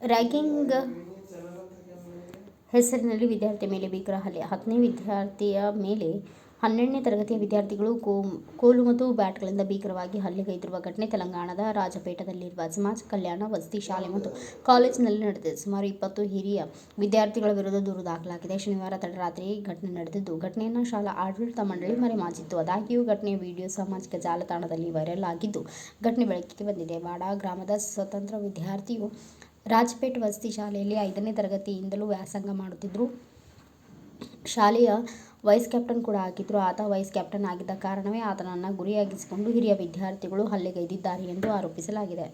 Ragging ಹೆಸರಿನಲ್ಲಿ ವಿದ್ಯಾರ್ಥಿ ಮೇಲೆ ಭೀಕರ ಹಲ್ಲೆ ಹತ್ತನೇ ವಿದ್ಯಾರ್ಥಿಯ ಮೇಲೆ ಹನ್ನೆರಡನೇ ತರಗತಿಯ ವಿದ್ಯಾರ್ಥಿಗಳು ಕೋ ಕೋಲು ಮತ್ತು ಬ್ಯಾಟ್ಗಳಿಂದ ಭೀಕರವಾಗಿ ಹಲ್ಲೆಗೈದಿರುವ ಘಟನೆ ತೆಲಂಗಾಣದ ರಾಜಪೇಟದಲ್ಲಿರುವ ಸಮಾಜ ಕಲ್ಯಾಣ ವಸತಿ ಶಾಲೆ ಮತ್ತು ಕಾಲೇಜಿನಲ್ಲಿ ನಡೆದಿದೆ. ಸುಮಾರು ಇಪ್ಪತ್ತು ಹಿರಿಯ ವಿದ್ಯಾರ್ಥಿಗಳ ವಿರುದ್ಧ ದೂರು ದಾಖಲಾಗಿದೆ. ಶನಿವಾರ ತಡರಾತ್ರಿ ಘಟನೆ ನಡೆದಿದ್ದು, ಘಟನೆಯನ್ನು ಶಾಲಾ ಆಡಳಿತ ಮಂಡಳಿ ಮರೆಮಾಚಿತ್ತು. ಆದಾಗ್ಯೂ, ಘಟನೆಯ ವಿಡಿಯೋ ಸಾಮಾಜಿಕ ಜಾಲತಾಣದಲ್ಲಿ ವೈರಲ್ ಆಗಿದ್ದು, ಘಟನೆ ಬೆಳಕಿಗೆ ಬಂದಿದೆ. ವಾಡಾ ಗ್ರಾಮದ ಸ್ವತಂತ್ರ ವಿದ್ಯಾರ್ಥಿಯು ರಾಜಪೇಟ್ ವಸತಿ ಶಾಲೆಯಲ್ಲಿ ಐದನೇ ತರಗತಿಯಿಂದಲೂ ವ್ಯಾಸಂಗ ಮಾಡುತ್ತಿದ್ದರು ಶಾಲೆಯ ವೈಸ್ ಕ್ಯಾಪ್ಟನ್ ಕೂಡ ಆಗಿದ್ದರು ಆತ ವೈಸ್ ಕ್ಯಾಪ್ಟನ್ ಆಗಿದ್ದ ಕಾರಣವೇ ಆತನನ್ನು ಗುರಿಯಾಗಿಸಿಕೊಂಡು ಹಿರಿಯ ವಿದ್ಯಾರ್ಥಿಗಳು ಹಲ್ಲೆಗೈದಿದ್ದಾರೆ ಎಂದು ಆರೋಪಿಸಲಾಗಿದೆ.